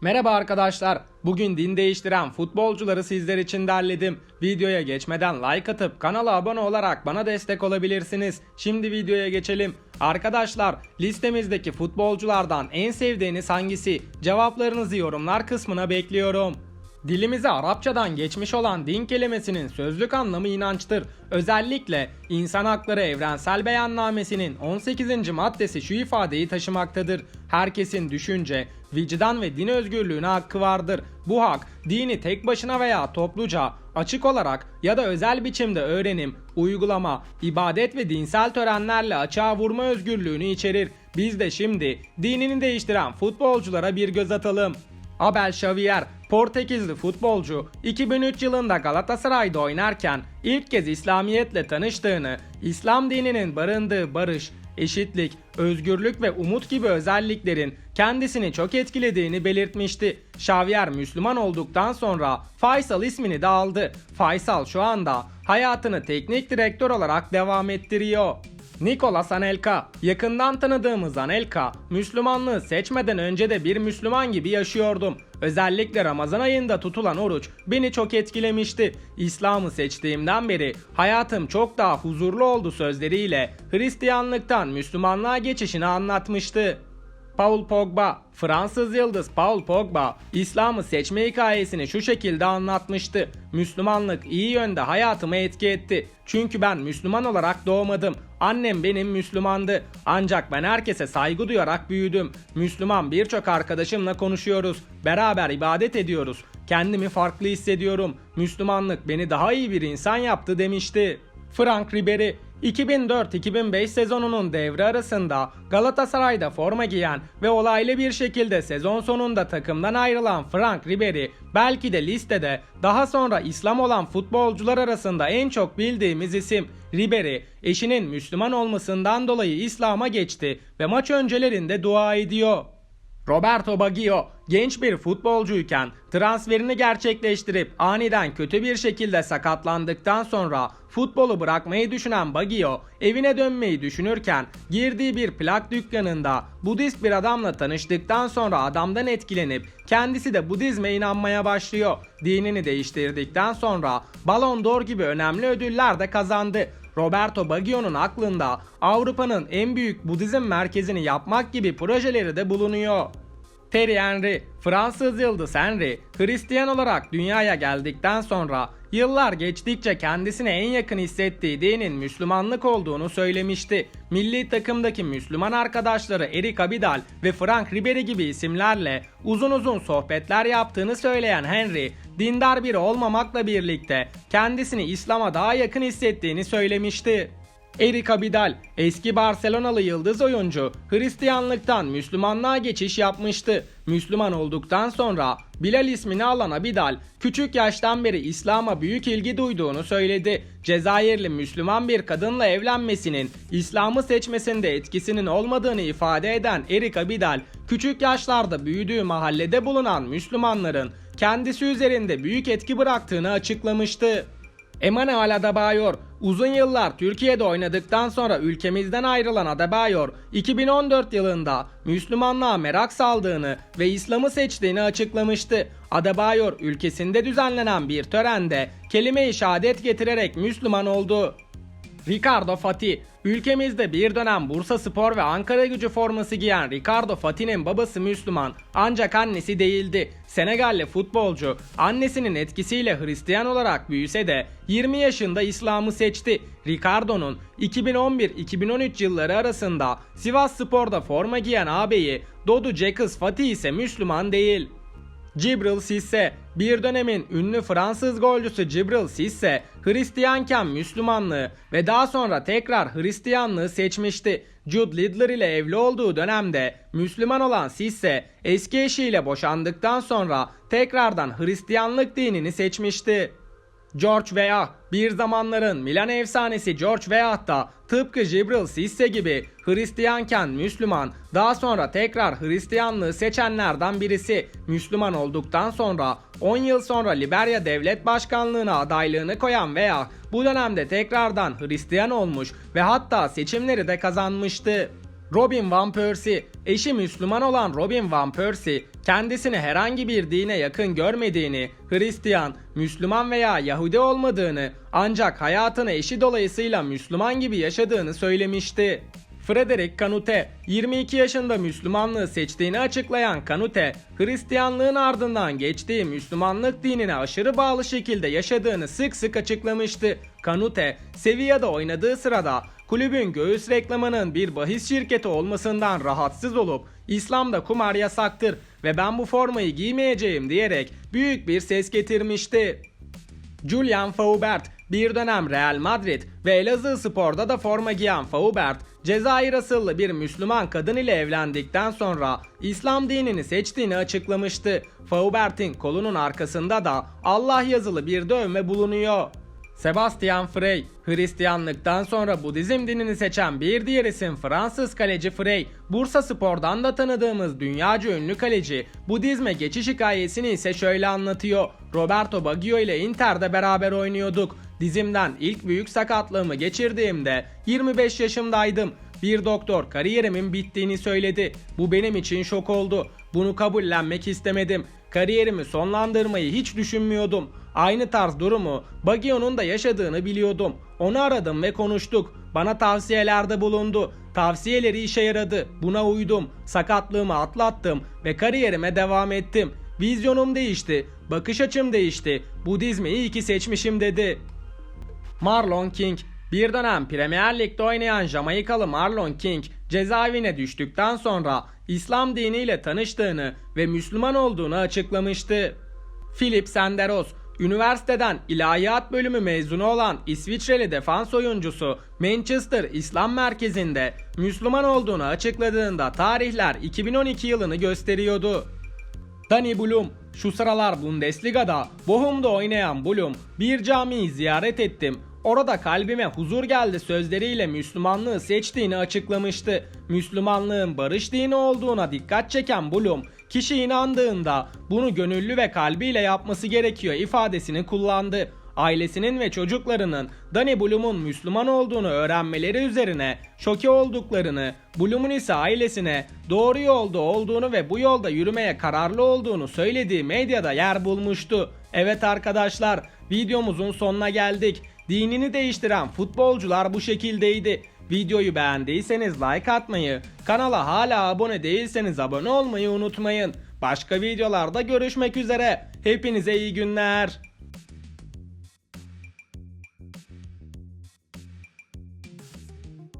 Merhaba arkadaşlar. Bugün din değiştiren futbolcuları sizler için derledim. Videoya geçmeden like atıp kanala abone olarak bana destek olabilirsiniz. Şimdi videoya geçelim. Arkadaşlar listemizdeki futbolculardan en sevdiğiniz hangisi? Cevaplarınızı yorumlar kısmına bekliyorum. Dilimize Arapçadan geçmiş olan din kelimesinin sözlük anlamı inançtır. Özellikle insan hakları evrensel beyannamesinin 18. maddesi şu ifadeyi taşımaktadır. Herkesin düşünce, vicdan ve din özgürlüğüne hakkı vardır. Bu hak dini tek başına veya topluca, açık olarak ya da özel biçimde öğrenim, uygulama, ibadet ve dinsel törenlerle açığa vurma özgürlüğünü içerir. Biz de şimdi dinini değiştiren futbolculara bir göz atalım. Abel Xavier, Portekizli futbolcu 2003 yılında Galatasaray'da oynarken ilk kez İslamiyetle tanıştığını, İslam dininin barındığı barış, eşitlik, özgürlük ve umut gibi özelliklerin kendisini çok etkilediğini belirtmişti. Xavier Müslüman olduktan sonra Faysal ismini de aldı. Faysal şu anda hayatını teknik direktör olarak devam ettiriyor. Nicolas Anelka. Yakından tanıdığımız Anelka, Müslümanlığı seçmeden önce de bir Müslüman gibi yaşıyordum. Özellikle Ramazan ayında tutulan oruç beni çok etkilemişti. İslam'ı seçtiğimden beri hayatım çok daha huzurlu oldu sözleriyle Hristiyanlıktan Müslümanlığa geçişini anlatmıştı. Paul Pogba, Fransız yıldız Paul Pogba, İslam'ı seçme hikayesini şu şekilde anlatmıştı. Müslümanlık iyi yönde hayatımı etki etti. Çünkü ben Müslüman olarak doğmadım. Annem benim Müslümandı. Ancak ben herkese saygı duyarak büyüdüm. Müslüman birçok arkadaşımla konuşuyoruz. Beraber ibadet ediyoruz. Kendimi farklı hissediyorum. Müslümanlık beni daha iyi bir insan yaptı demişti. Frank Ribery 2004-2005 sezonunun devre arasında Galatasaray'da forma giyen ve olaylı bir şekilde sezon sonunda takımdan ayrılan Frank Ribery belki de listede daha sonra İslam olan futbolcular arasında en çok bildiğimiz isim. Ribery eşinin Müslüman olmasından dolayı İslam'a geçti ve maç öncelerinde dua ediyor. Roberto Baggio genç bir futbolcuyken transferini gerçekleştirip aniden kötü bir şekilde sakatlandıktan sonra futbolu bırakmayı düşünen Baggio evine dönmeyi düşünürken girdiği bir plak dükkanında Budist bir adamla tanıştıktan sonra adamdan etkilenip kendisi de Budizme inanmaya başlıyor. Dinini değiştirdikten sonra Ballon d'Or gibi önemli ödüller de kazandı. Roberto Baggio'nun aklında Avrupa'nın en büyük Budizm merkezini yapmak gibi projeleri de bulunuyor. Terry Henry, Fransız yıldız Henry, Hristiyan olarak dünyaya geldikten sonra yıllar geçtikçe kendisine en yakın hissettiği dinin Müslümanlık olduğunu söylemişti. Milli takımdaki Müslüman arkadaşları Eric Abidal ve Frank Ribery gibi isimlerle uzun uzun sohbetler yaptığını söyleyen Henry, dindar biri olmamakla birlikte kendisini İslam'a daha yakın hissettiğini söylemişti. Eric Abidal, eski Barcelonalı yıldız oyuncu, Hristiyanlıktan Müslümanlığa geçiş yapmıştı. Müslüman olduktan sonra Bilal ismini alan Abidal, küçük yaştan beri İslam'a büyük ilgi duyduğunu söyledi. Cezayirli Müslüman bir kadınla evlenmesinin İslam'ı seçmesinde etkisinin olmadığını ifade eden Eric Abidal, küçük yaşlarda büyüdüğü mahallede bulunan Müslümanların kendisi üzerinde büyük etki bıraktığını açıklamıştı. Emanuel Adebayor uzun yıllar Türkiye'de oynadıktan sonra ülkemizden ayrılan Adebayor 2014 yılında Müslümanlığa merak saldığını ve İslam'ı seçtiğini açıklamıştı. Adebayor ülkesinde düzenlenen bir törende kelime-i şehadet getirerek Müslüman oldu. Ricardo Fati Ülkemizde bir dönem Bursa Spor ve Ankara gücü forması giyen Ricardo Fati'nin babası Müslüman ancak annesi değildi. Senegalli futbolcu annesinin etkisiyle Hristiyan olarak büyüse de 20 yaşında İslam'ı seçti. Ricardo'nun 2011-2013 yılları arasında Sivas Spor'da forma giyen ağabeyi Dodu Cekız Fatih ise Müslüman değil. Cibril Cisse Bir dönemin ünlü Fransız golcüsü Cibril Cisse Hristiyanken Müslümanlığı ve daha sonra tekrar Hristiyanlığı seçmişti. Jude Lidler ile evli olduğu dönemde Müslüman olan Cisse eski eşiyle boşandıktan sonra tekrardan Hristiyanlık dinini seçmişti. George Weah bir zamanların Milan efsanesi George Weah da tıpkı Jibril Cisse gibi Hristiyanken Müslüman daha sonra tekrar Hristiyanlığı seçenlerden birisi. Müslüman olduktan sonra 10 yıl sonra Liberya Devlet Başkanlığına adaylığını koyan Weah bu dönemde tekrardan Hristiyan olmuş ve hatta seçimleri de kazanmıştı. Robin Van Persie, eşi Müslüman olan Robin Van Persie, kendisini herhangi bir dine yakın görmediğini, Hristiyan, Müslüman veya Yahudi olmadığını, ancak hayatını eşi dolayısıyla Müslüman gibi yaşadığını söylemişti. Frederick Kanute, 22 yaşında Müslümanlığı seçtiğini açıklayan Kanute, Hristiyanlığın ardından geçtiği Müslümanlık dinine aşırı bağlı şekilde yaşadığını sık sık açıklamıştı. Kanute, Sevilla'da oynadığı sırada kulübün göğüs reklamının bir bahis şirketi olmasından rahatsız olup İslam'da kumar yasaktır ve ben bu formayı giymeyeceğim diyerek büyük bir ses getirmişti. Julian Faubert bir dönem Real Madrid ve Elazığ Spor'da da forma giyen Faubert, Cezayir asıllı bir Müslüman kadın ile evlendikten sonra İslam dinini seçtiğini açıklamıştı. Faubert'in kolunun arkasında da Allah yazılı bir dövme bulunuyor. Sebastian Frey, Hristiyanlıktan sonra Budizm dinini seçen bir diğer isim Fransız kaleci Frey, Bursa Spor'dan da tanıdığımız dünyaca ünlü kaleci, Budizme geçiş hikayesini ise şöyle anlatıyor. Roberto Baggio ile Inter'de beraber oynuyorduk. Dizimden ilk büyük sakatlığımı geçirdiğimde 25 yaşımdaydım. Bir doktor kariyerimin bittiğini söyledi. Bu benim için şok oldu. Bunu kabullenmek istemedim. Kariyerimi sonlandırmayı hiç düşünmüyordum. Aynı tarz durumu Baggio'nun da yaşadığını biliyordum. Onu aradım ve konuştuk. Bana tavsiyelerde bulundu. Tavsiyeleri işe yaradı. Buna uydum. Sakatlığımı atlattım ve kariyerime devam ettim. Vizyonum değişti. Bakış açım değişti. Budizmi iyi ki seçmişim dedi. Marlon King bir dönem Premier Lig'de oynayan Jamaikalı Marlon King cezaevine düştükten sonra İslam diniyle tanıştığını ve Müslüman olduğunu açıklamıştı. Philip Senderos Üniversiteden ilahiyat bölümü mezunu olan İsviçreli defans oyuncusu Manchester İslam Merkezi'nde Müslüman olduğunu açıkladığında tarihler 2012 yılını gösteriyordu. Danny Blum şu sıralar Bundesliga'da Bochum'da oynayan Blum bir camiyi ziyaret ettim. Orada kalbime huzur geldi sözleriyle Müslümanlığı seçtiğini açıklamıştı. Müslümanlığın barış dini olduğuna dikkat çeken Blum, kişi inandığında bunu gönüllü ve kalbiyle yapması gerekiyor ifadesini kullandı. Ailesinin ve çocuklarının Danny Blum'un Müslüman olduğunu öğrenmeleri üzerine şoke olduklarını, Blum'un ise ailesine doğru yolda olduğunu ve bu yolda yürümeye kararlı olduğunu söylediği medyada yer bulmuştu. Evet arkadaşlar, videomuzun sonuna geldik. Dinini değiştiren futbolcular bu şekildeydi. Videoyu beğendiyseniz like atmayı, kanala hala abone değilseniz abone olmayı unutmayın. Başka videolarda görüşmek üzere. Hepinize iyi günler.